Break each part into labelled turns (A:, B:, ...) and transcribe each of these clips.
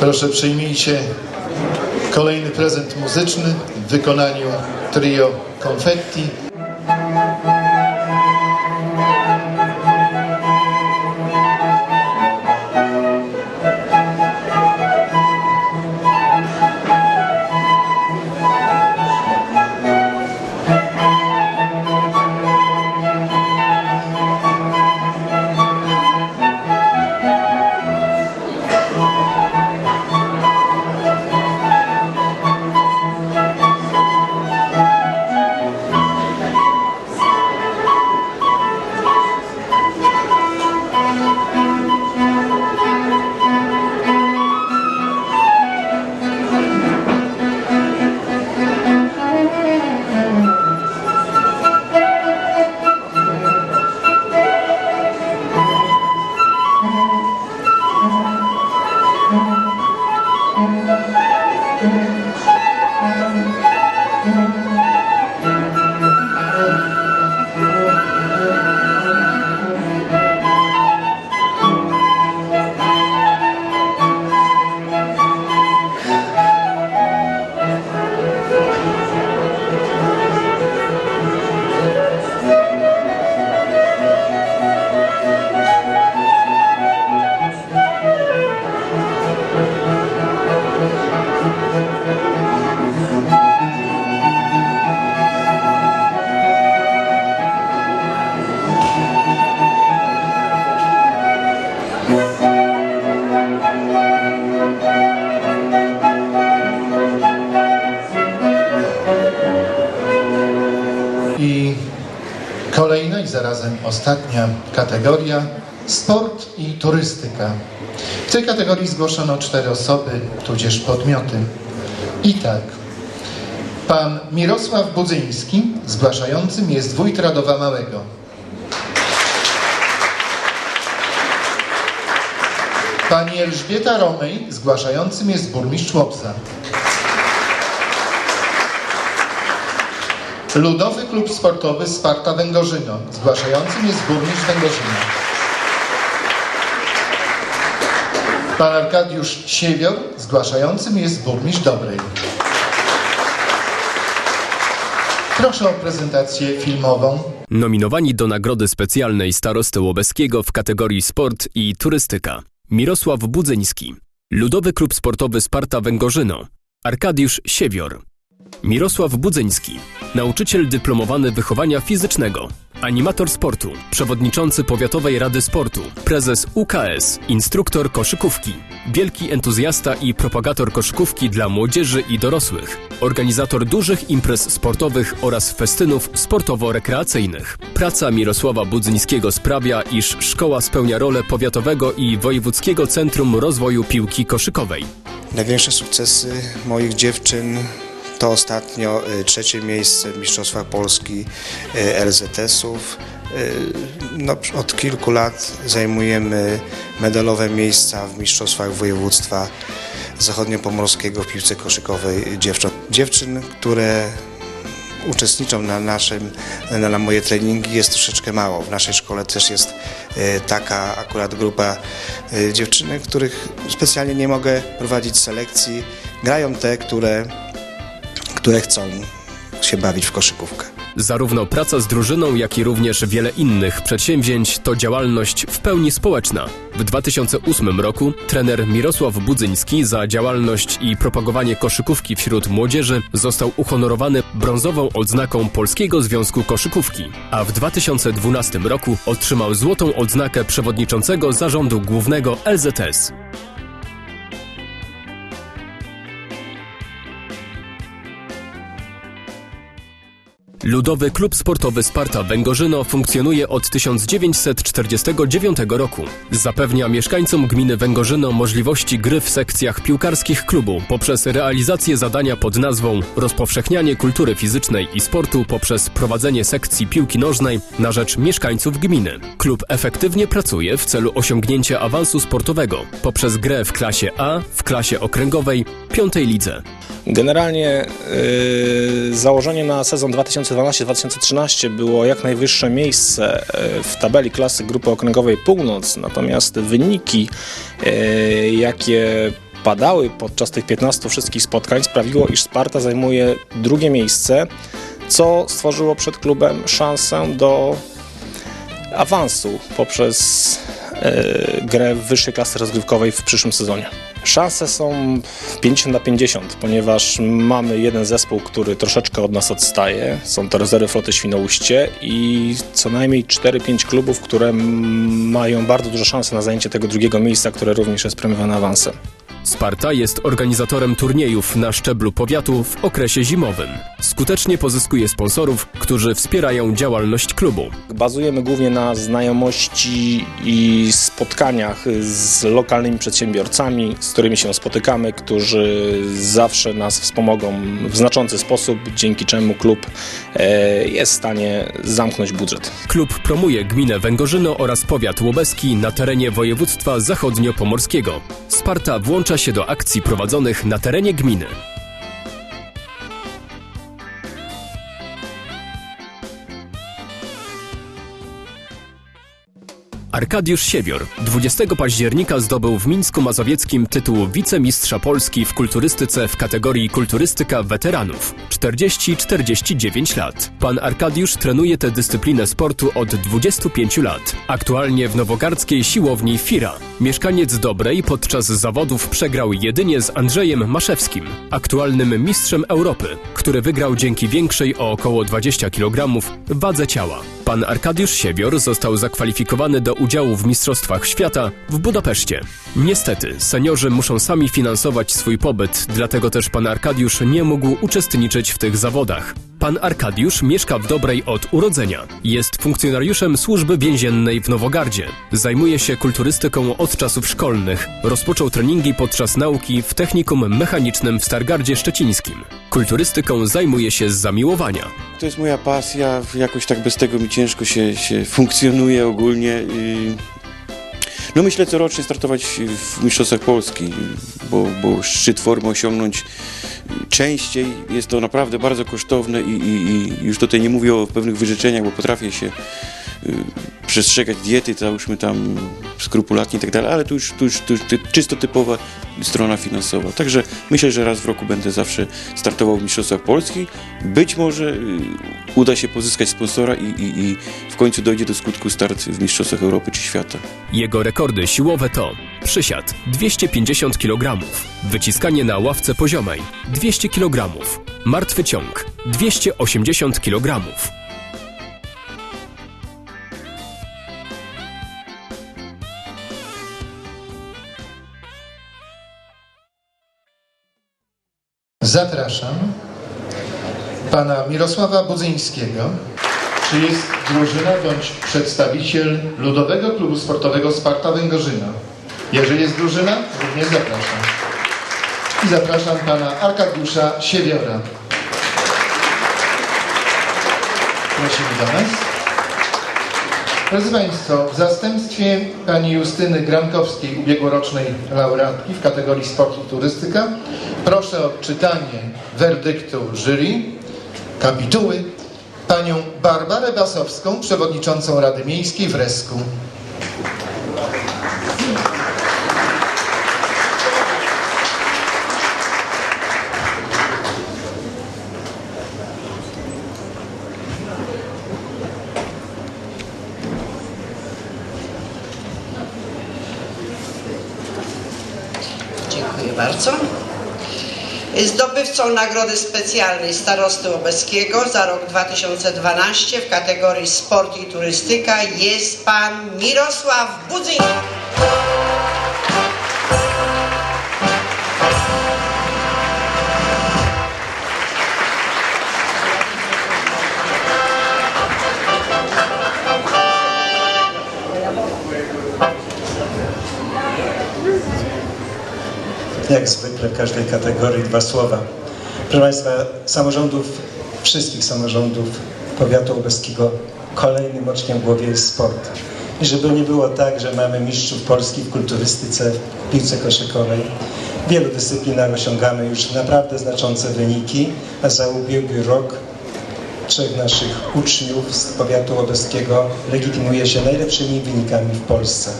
A: Proszę przyjmijcie kolejny prezent muzyczny w wykonaniu trio Confetti. Ostatnia kategoria sport i turystyka. W tej kategorii zgłoszono cztery osoby, tudzież podmioty. I tak. Pan Mirosław Budzyński, zgłaszającym jest wójt Radowa Małego. Pani Elżbieta Romej, zgłaszającym jest burmistrz Łopza. Ludowy Klub Sportowy Sparta Węgorzyno. Zgłaszającym jest burmistrz Węgorzyna. Pan Arkadiusz Siewior. Zgłaszającym jest burmistrz Dobrej. Proszę o prezentację filmową.
B: Nominowani do nagrody specjalnej starosty Łobeskiego w kategorii sport i turystyka. Mirosław Budzyński. Ludowy Klub Sportowy Sparta Węgorzyno. Arkadiusz Siewior. Mirosław Budzyński. Nauczyciel dyplomowany wychowania fizycznego. Animator sportu. Przewodniczący Powiatowej Rady Sportu. Prezes UKS. Instruktor koszykówki. Wielki entuzjasta i propagator koszykówki dla młodzieży i dorosłych. Organizator dużych imprez sportowych oraz festynów sportowo-rekreacyjnych. Praca Mirosława Budzyńskiego sprawia, iż szkoła spełnia rolę powiatowego i wojewódzkiego centrum rozwoju piłki koszykowej.
C: Największe sukcesy moich dziewczyn to ostatnio y, trzecie miejsce w Mistrzostwach Polski y, LZS-ów. Y, No, od kilku lat zajmujemy medalowe miejsca w Mistrzostwach Województwa Zachodniopomorskiego w piłce koszykowej dziewcząt. Dziewczyn, które uczestniczą na naszym, na, moje treningi jest troszeczkę mało. W naszej szkole też jest taka akurat grupa dziewczynek, których specjalnie nie mogę prowadzić selekcji. Grają te, które, które chcą się bawić w koszykówkę.
B: Zarówno praca z drużyną, jak i również wiele innych przedsięwzięć to działalność w pełni społeczna. W 2008 roku trener Mirosław Budzyński za działalność i propagowanie koszykówki wśród młodzieży został uhonorowany brązową odznaką Polskiego Związku Koszykówki, a w 2012 roku otrzymał złotą odznakę przewodniczącego zarządu głównego LZS. Ludowy Klub Sportowy Sparta Węgorzyno funkcjonuje od 1949 roku. Zapewnia mieszkańcom gminy Węgorzyno możliwości gry w sekcjach piłkarskich klubu poprzez realizację zadania pod nazwą Rozpowszechnianie kultury fizycznej i sportu poprzez prowadzenie sekcji piłki nożnej na rzecz mieszkańców gminy. Klub efektywnie pracuje w celu osiągnięcia awansu sportowego poprzez grę w klasie A, w klasie okręgowej, piątej lidze.
D: Generalnie yy, założenie na sezon 2012-2013 było jak najwyższe miejsce yy, w tabeli klasy grupy okręgowej Północ, natomiast wyniki, yy, jakie padały podczas tych 15 wszystkich spotkań, sprawiło, iż Sparta zajmuje drugie miejsce, co stworzyło przed klubem szansę do awansu poprzez e, grę w wyższej klasy rozgrywkowej w przyszłym sezonie. Szanse są 50 na 50, ponieważ mamy jeden zespół, który troszeczkę od nas odstaje. Są to rezerwy floty Świnoujście i co najmniej 4-5 klubów, które mają bardzo duże szanse na zajęcie tego drugiego miejsca, które również jest premiowane awansem.
B: Sparta jest organizatorem turniejów na szczeblu powiatu w okresie zimowym. Skutecznie pozyskuje sponsorów, którzy wspierają działalność klubu.
D: Bazujemy głównie na znajomości i spotkaniach z lokalnymi przedsiębiorcami, z którymi się spotykamy, którzy zawsze nas wspomogą w znaczący sposób, dzięki czemu klub e, jest w stanie zamknąć budżet.
B: Klub promuje gminę Węgorzyno oraz powiat łobeski na terenie województwa zachodniopomorskiego. Sparta włącza się do akcji prowadzonych na terenie gminy. Arkadiusz Siewior 20 października zdobył w Mińsku Mazowieckim tytuł wicemistrza Polski w kulturystyce w kategorii kulturystyka weteranów 40-49 lat. Pan Arkadiusz trenuje tę dyscyplinę sportu od 25 lat. Aktualnie w nowogardzkiej siłowni FIRA. Mieszkaniec Dobrej podczas zawodów przegrał jedynie z Andrzejem Maszewskim, aktualnym mistrzem Europy, który wygrał dzięki większej o około 20 kg wadze ciała. Pan Arkadiusz Siewior został zakwalifikowany do udziału w Mistrzostwach Świata w Budapeszcie. Niestety, seniorzy muszą sami finansować swój pobyt, dlatego też pan Arkadiusz nie mógł uczestniczyć w tych zawodach. Pan Arkadiusz mieszka w Dobrej od urodzenia. Jest funkcjonariuszem służby więziennej w Nowogardzie. Zajmuje się kulturystyką od czasów szkolnych. Rozpoczął treningi podczas nauki w technikum mechanicznym w Stargardzie Szczecińskim. Kulturystyką zajmuje się z zamiłowania.
E: To jest moja pasja, jakoś tak bez tego mi ciężko się, się funkcjonuje ogólnie. No myślę corocznie startować w Mistrzostwach Polski, bo, bo szczyt formy osiągnąć częściej jest to naprawdę bardzo kosztowne i, i, i już tutaj nie mówię o pewnych wyrzeczeniach, bo potrafię się przestrzegać diety, załóżmy tam skrupulatnie i tak dalej, ale tu już, tu już, tu już czysto typowa strona finansowa. Także myślę, że raz w roku będę zawsze startował w Mistrzostwach Polski. Być może y, uda się pozyskać sponsora i, i, i w końcu dojdzie do skutku start w Mistrzostwach Europy czy świata.
B: Jego rekordy siłowe to przysiad 250 kg, wyciskanie na ławce poziomej 200 kg, martwy ciąg 280 kg.
A: Zapraszam pana Mirosława Budzyńskiego. Czy jest drużyna bądź przedstawiciel Ludowego Klubu Sportowego Sparta Węgorzyna? Jeżeli jest drużyna, również zapraszam. I zapraszam pana Arkadiusza Siewiora. Prosimy do nas. Drodzy Państwo, w zastępstwie pani Justyny Grankowskiej, ubiegłorocznej laureatki w kategorii sport i turystyka, proszę o odczytanie werdyktu jury, kapituły, panią Barbarę Basowską, przewodniczącą Rady Miejskiej w Resku.
F: Bardzo. Zdobywcą Nagrody Specjalnej Starosty Łobeckiego za rok 2012 w kategorii Sport i Turystyka jest Pan Mirosław Budzyński.
G: Jak zwykle w każdej kategorii dwa słowa. Proszę Państwa, samorządów, wszystkich samorządów powiatu łobeckiego kolejnym oczkiem w głowie jest sport. I żeby nie było tak, że mamy mistrzów Polski w kulturystyce, w piłce koszykowej, w wielu dyscyplinach osiągamy już naprawdę znaczące wyniki, a za ubiegły rok trzech naszych uczniów z powiatu łobeckiego legitymuje się najlepszymi wynikami w Polsce.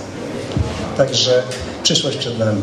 G: Także przyszłość przed nami.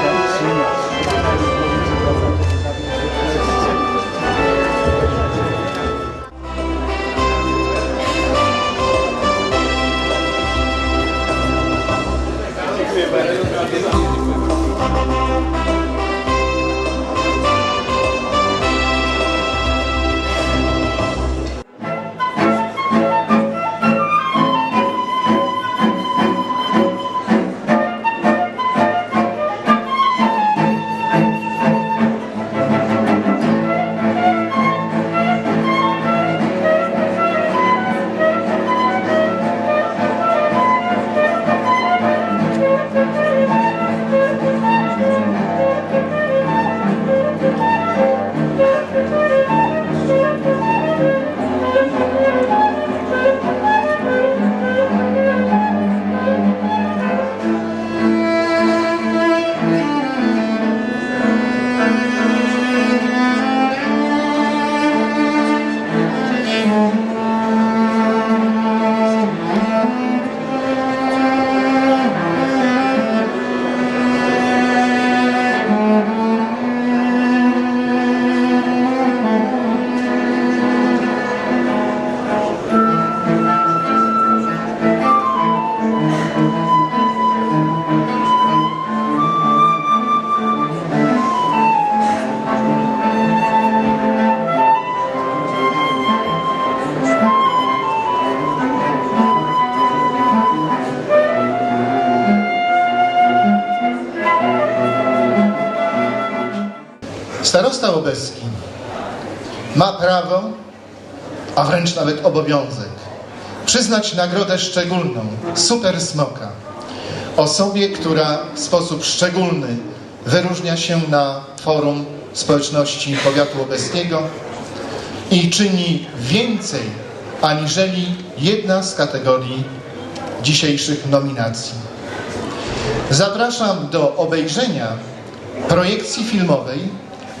A: prawo, a wręcz nawet obowiązek, przyznać nagrodę szczególną Super Smoka osobie, która w sposób szczególny wyróżnia się na forum społeczności powiatu łobeckiego i czyni więcej aniżeli jedna z kategorii dzisiejszych nominacji. Zapraszam do obejrzenia projekcji filmowej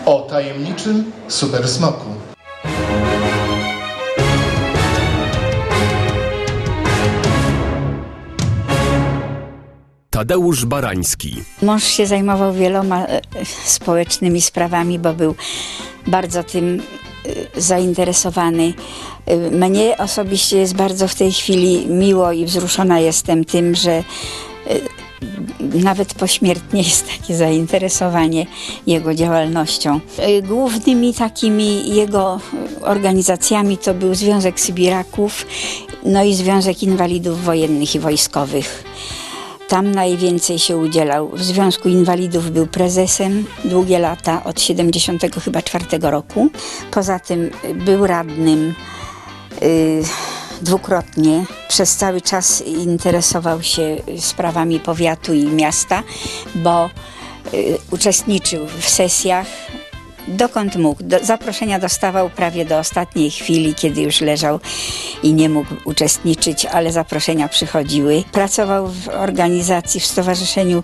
A: o tajemniczym supersmoku.
B: Tadeusz Barański.
H: Mąż się zajmował wieloma e, społecznymi sprawami, bo był bardzo tym e, zainteresowany. E, Mnie osobiście jest bardzo w tej chwili miło i wzruszona jestem tym, że nawet pośmiertnie jest takie zainteresowanie jego działalnością. Głównymi takimi jego organizacjami to był Związek Sybiraków, no i Związek Inwalidów Wojennych i Wojskowych. Tam najwięcej się udzielał. W Związku Inwalidów był prezesem długie lata, od 70 chyba czwartego roku. Poza tym y, był radnym y, dwukrotnie. Przez cały czas interesował się sprawami powiatu i miasta, bo y, uczestniczył w sesjach dokąd mógł. Do, zaproszenia dostawał prawie do ostatniej chwili, kiedy już leżał i nie mógł uczestniczyć, ale zaproszenia przychodziły. Pracował w organizacji, w Stowarzyszeniu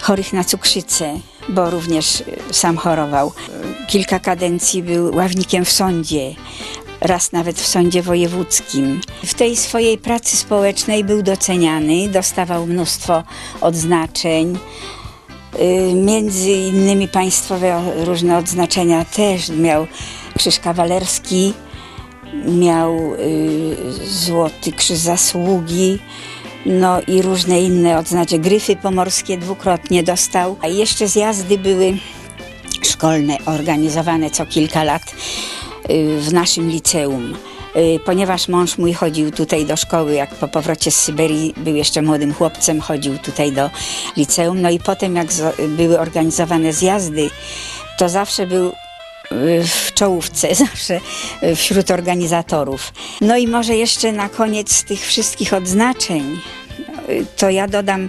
H: Chorych na Cukrzycę, bo również y, sam chorował. Kilka kadencji był ławnikiem w sądzie. Raz nawet w sądzie wojewódzkim. W tej swojej pracy społecznej był doceniany, dostawał mnóstwo odznaczeń. Y, Między innymi państwowe różne odznaczenia też miał Krzyż Kawalerski, miał y, Złoty Krzyż Zasługi, no i różne inne odznaczenia. Gryfy pomorskie dwukrotnie dostał. A jeszcze zjazdy były szkolne, organizowane co kilka lat y, w naszym liceum. Y, Ponieważ mąż mój chodził tutaj do szkoły, jak po powrocie z Syberii był jeszcze młodym chłopcem, chodził tutaj do liceum. No i potem, jak były organizowane zjazdy, to zawsze był y, w czołówce, zawsze y, wśród organizatorów. No i może jeszcze na koniec tych wszystkich odznaczeń, to ja dodam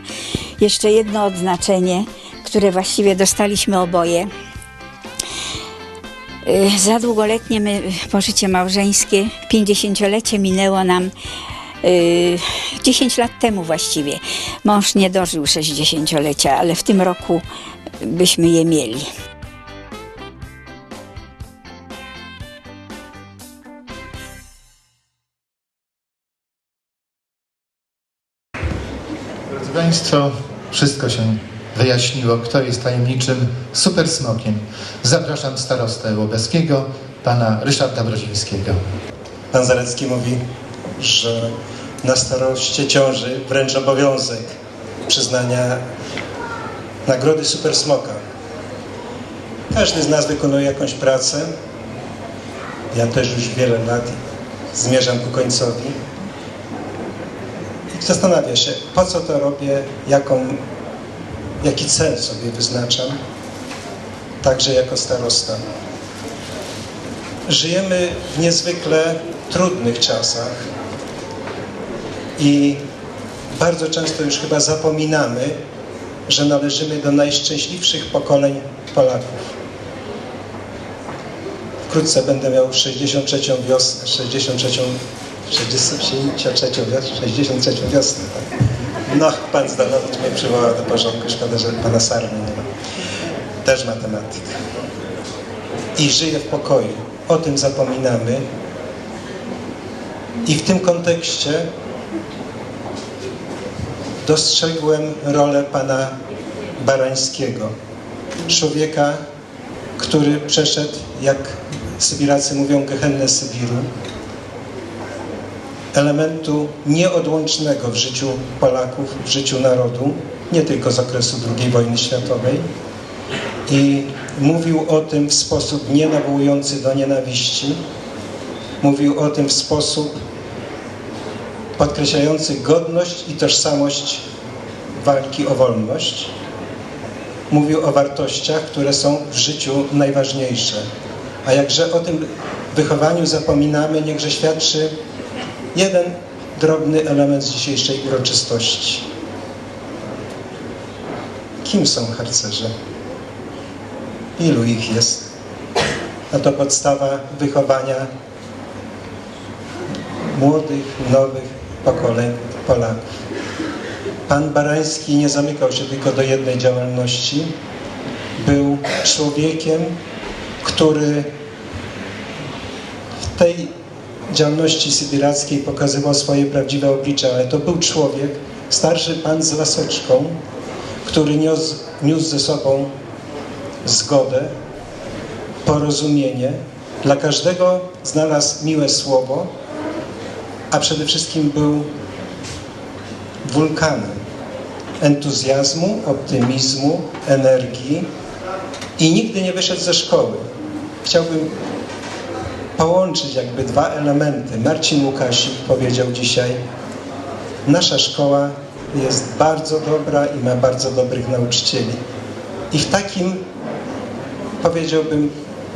H: jeszcze jedno odznaczenie, które właściwie dostaliśmy oboje. Y, Za długoletnie my, pożycie małżeńskie, 50-lecie minęło nam y, 10 lat temu właściwie. Mąż nie dożył 60-lecia, ale w tym roku byśmy je mieli.
A: Drodzy Państwo, wszystko się wyjaśniło, kto jest tajemniczym supersmokiem. Zapraszam starostę Łobeskiego, pana Ryszarda Brodzińskiego.
G: Pan Zalecki mówi, że na staroście ciąży wręcz obowiązek przyznania nagrody Super Smoka. Każdy z nas wykonuje jakąś pracę. Ja też już wiele lat zmierzam ku końcowi. I zastanawia się, po co to robię, jaką, jaki cel sobie wyznaczam, także jako starosta. Żyjemy w niezwykle trudnych czasach i bardzo często już chyba zapominamy, że należymy do najszczęśliwszych pokoleń Polaków. Wkrótce będę miał 63. wiosnę, 63. 63. wiosnę, 63. wiosnę. Tak? No, pan Zdanowicz mnie przywołał do porządku, szkoda, że pana Sarny nie ma. Też matematyk. I żyję w pokoju. O tym zapominamy. I w tym kontekście dostrzegłem rolę pana Barańskiego. Człowieka, który przeszedł, jak Sybiracy mówią, gehennę Sybiru. Elementu nieodłącznego w życiu Polaków, w życiu narodu, nie tylko z okresu II wojny światowej. I mówił o tym w sposób nie nawołujący do nienawiści. Mówił o tym w sposób podkreślający godność i tożsamość walki o wolność. Mówił o wartościach, które są w życiu najważniejsze. A jakże o tym wychowaniu zapominamy, niechże świadczy jeden drobny element z dzisiejszej uroczystości. Kim są harcerze? Ilu ich jest? A to podstawa wychowania młodych, nowych pokoleń Polaków. Pan Barański nie zamykał się tylko do jednej działalności. Był człowiekiem, który w tej działalności sybirackiej pokazywał swoje prawdziwe oblicze, ale to był człowiek, starszy pan z laseczką, który niósł, niósł ze sobą zgodę, porozumienie. Dla każdego znalazł miłe słowo, a przede wszystkim był wulkanem entuzjazmu, optymizmu, energii i nigdy nie wyszedł ze szkoły. Chciałbym połączyć jakby dwa elementy. Marcin Łukasik powiedział dzisiaj, nasza szkoła jest bardzo dobra i ma bardzo dobrych nauczycieli. I w takim, powiedziałbym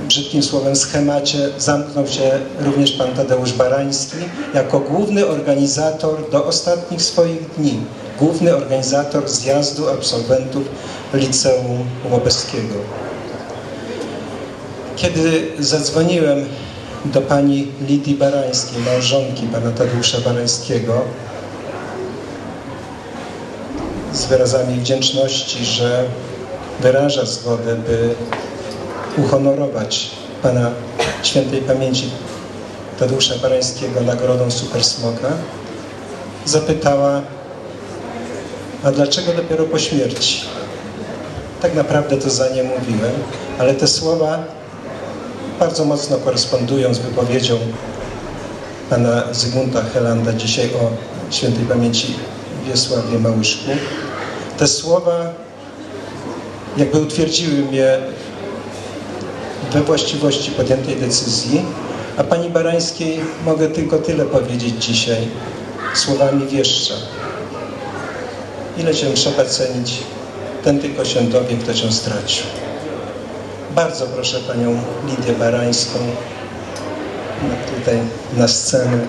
G: brzydkim słowem, schemacie zamknął się również pan Tadeusz Barański jako główny organizator do ostatnich swoich dni, główny organizator zjazdu absolwentów Liceum Łobeskiego. Kiedy zadzwoniłem do pani Lidii Barańskiej, małżonki pana Tadeusza Barańskiego, z wyrazami wdzięczności, że wyraża zgodę, by uhonorować pana świętej pamięci Tadeusza Barańskiego nagrodą Super Smoka, zapytała, a dlaczego dopiero po śmierci? Tak naprawdę to za nie mówiłem, ale te słowa bardzo mocno korespondują z wypowiedzią pana Zygmunta Helanda dzisiaj o świętej pamięci Wiesławie Małyszku. Te słowa jakby utwierdziły mnie we właściwości podjętej decyzji, a pani Barańskiej mogę tylko tyle powiedzieć dzisiaj słowami wieszcza. Ile cię trzeba cenić, ten tylko się dowie, kto cię stracił. Bardzo proszę panią Lidię Barańską tutaj na scenę.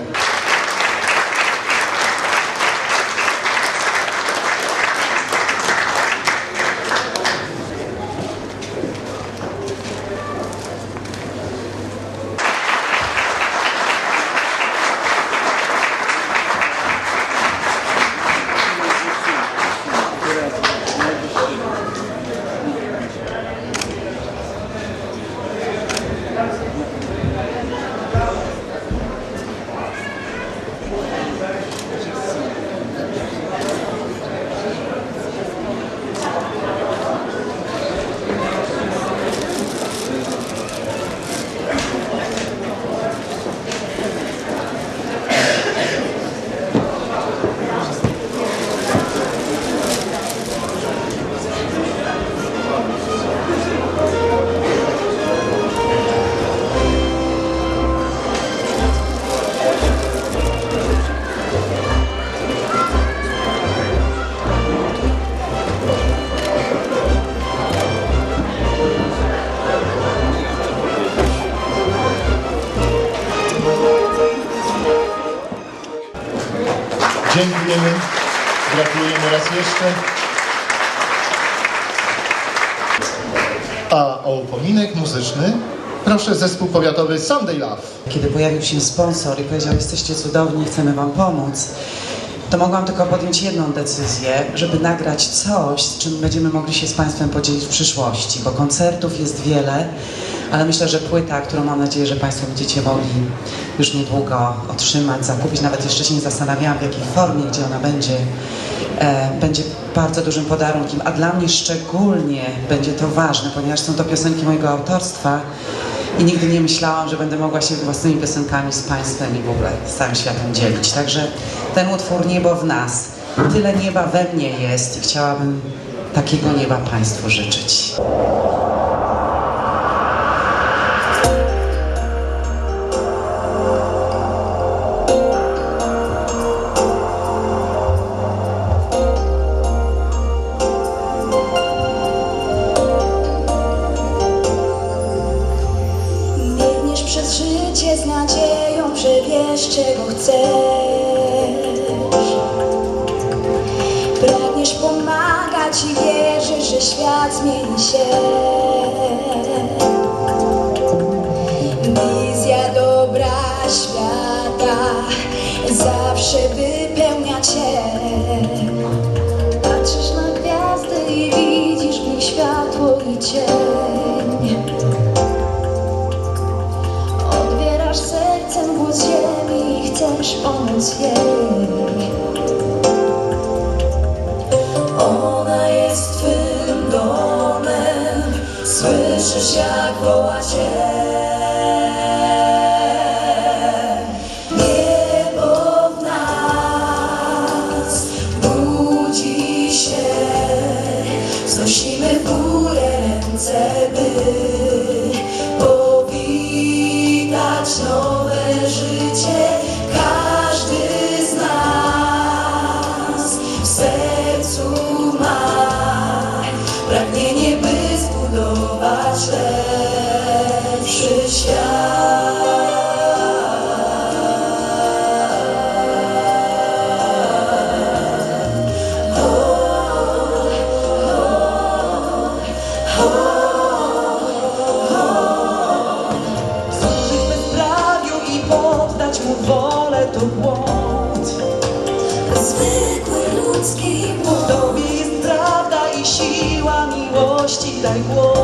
A: Proszę zespół powiatowy Sunday Love.
I: Kiedy pojawił się sponsor i powiedział, jesteście cudowni, chcemy wam pomóc, to mogłam tylko podjąć jedną decyzję, żeby nagrać coś, z czym będziemy mogli się z Państwem podzielić w przyszłości, bo koncertów jest wiele, ale myślę, że płyta, którą mam nadzieję, że Państwo będziecie mogli już niedługo otrzymać, zakupić, nawet jeszcze się nie zastanawiałam w jakiej formie, gdzie ona będzie, e, będzie bardzo dużym podarunkiem, a dla mnie szczególnie będzie to ważne, ponieważ są to piosenki mojego autorstwa, i nigdy nie myślałam, że będę mogła się własnymi piosenkami z Państwem i w ogóle z całym światem dzielić. Także ten utwór Niebo w nas. Tyle nieba we mnie jest i chciałabym takiego nieba Państwu życzyć.
J: woła cię. Znosimy w górę ręce, by 难过。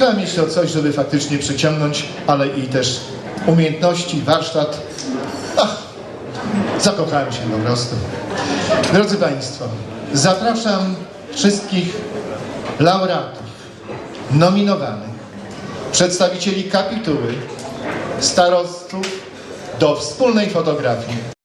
A: Trzeba mieć to coś, żeby faktycznie przyciągnąć, ale i też umiejętności, warsztat. Ach, zakochałem się po prostu. Drodzy Państwo, zapraszam wszystkich laureatów, nominowanych, przedstawicieli kapituły, starostów do wspólnej fotografii.